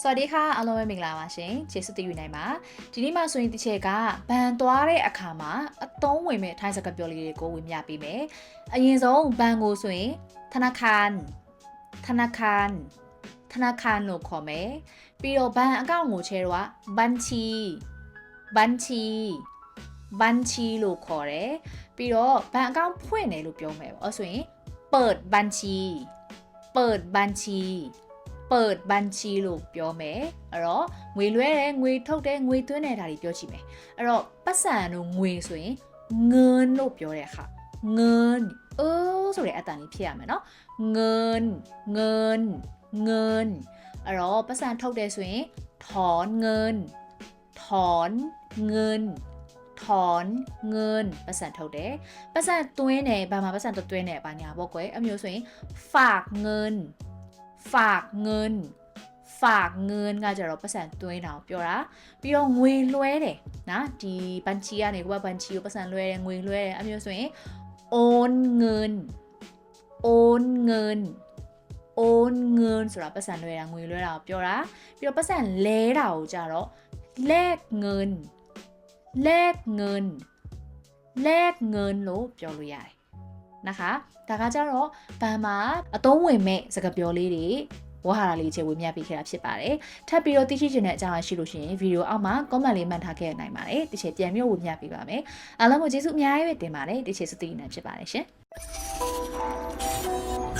စวัสดีค่ะအားလုံးပဲမင်္ဂလာပါရှင်ကျေးဇူးတင်ယူနိုင်ပါဒီနေ့မှဆိုရင်တစ်ချက်ကဘန်သွားတဲ့အခါမှာအသုံးဝင်မဲ့ထိုင်းစကားပြောလေးတွေကိုဝင်ပြပေးမယ်အရင်ဆုံးဘန်ကိုဆိုရင်ธนาคารธนาคารธนาคารလို့ခေါ်မယ်ပြီးတော့ဘန်အကောင့်ကိုချဲတော့บัญชีบัญชีบัญชีလို့ခေါ်တယ်ပြီးတော့ဘန်အကောင့်ဖွင့်တယ်လို့ပြောမယ်ပေါ့အဲ့ဆိုရင်เปิดบัญชีเปิดบัญชี เปิดบัญชีလို့ပြောမယ်အဲ့တော့ငွေလွှဲတယ်ငွေထုတ်တယ်ငွေသွင်းတယ်ဒါတွေပြောကြည့်မယ်အဲ့တော့ပတ်စံတို့ငွေဆိုရင်ငွန်းလို့ပြောတဲ့အခါငွန်းအိုးဆိုတဲ့အတန်လေးဖြစ်ရမယ်နော်ငွန်းငွန်းငွန်းအဲ့တော့ပတ်စံထုတ်တယ်ဆိုရင်ถอนเงินถอนเงินถอนเงินပတ်စံထုတ်တယ်ပတ်စံသွင်းတယ်ဘာမှပတ်စံတော့သွင်းတယ်ဘာညာပေါ့ကွယ်အမျိုးဆိုရင်ฝากเงิน ฝากเงิน ฝากเงินကကြတော့ပတ်စံသွင်းတာကိုပြောတာပြီးတော့ငွေလွှဲတယ်နော်ဒီဘန်ချီကနေကိုကဘန်ချီကိုပတ်စံလွှဲတယ်ငွေလွှဲတယ်အမျိုးဆိုရင်โอนเงินโอนเงินโอนเงินဆိုတာပတ်စံလွှဲတာငွေလွှဲတာကိုပြောတာပြီးတော့ပတ်စံလဲတာကိုကြတော့แลกเงินแลกเงินแลกเงินလို့ပြောလို့ရတယ် นะคะဒါကကြတော့ဘန်မှာအသုံးဝင်မဲ့စကားပြောလေးတွေဝါဟာရလေးချေဝေမျှပေးခဲ့တာဖြစ်ပါတယ်။ထပ်ပြီးတော့သိရှိချင်တဲ့အကြောင်းအရာရှိလို့ရှိရင်ဗီဒီယိုအောက်မှာ comment လေးမှတ်ထားခဲ့နိုင်ပါတယ်။ဒီချေပြန်ပြီးဝေမျှပေးပါမယ်။အားလုံးကိုကျေးဇူးအများကြီးပဲတင်ပါတယ်။ဒီချေစတီးနေဖြစ်ပါတယ်ရှင်။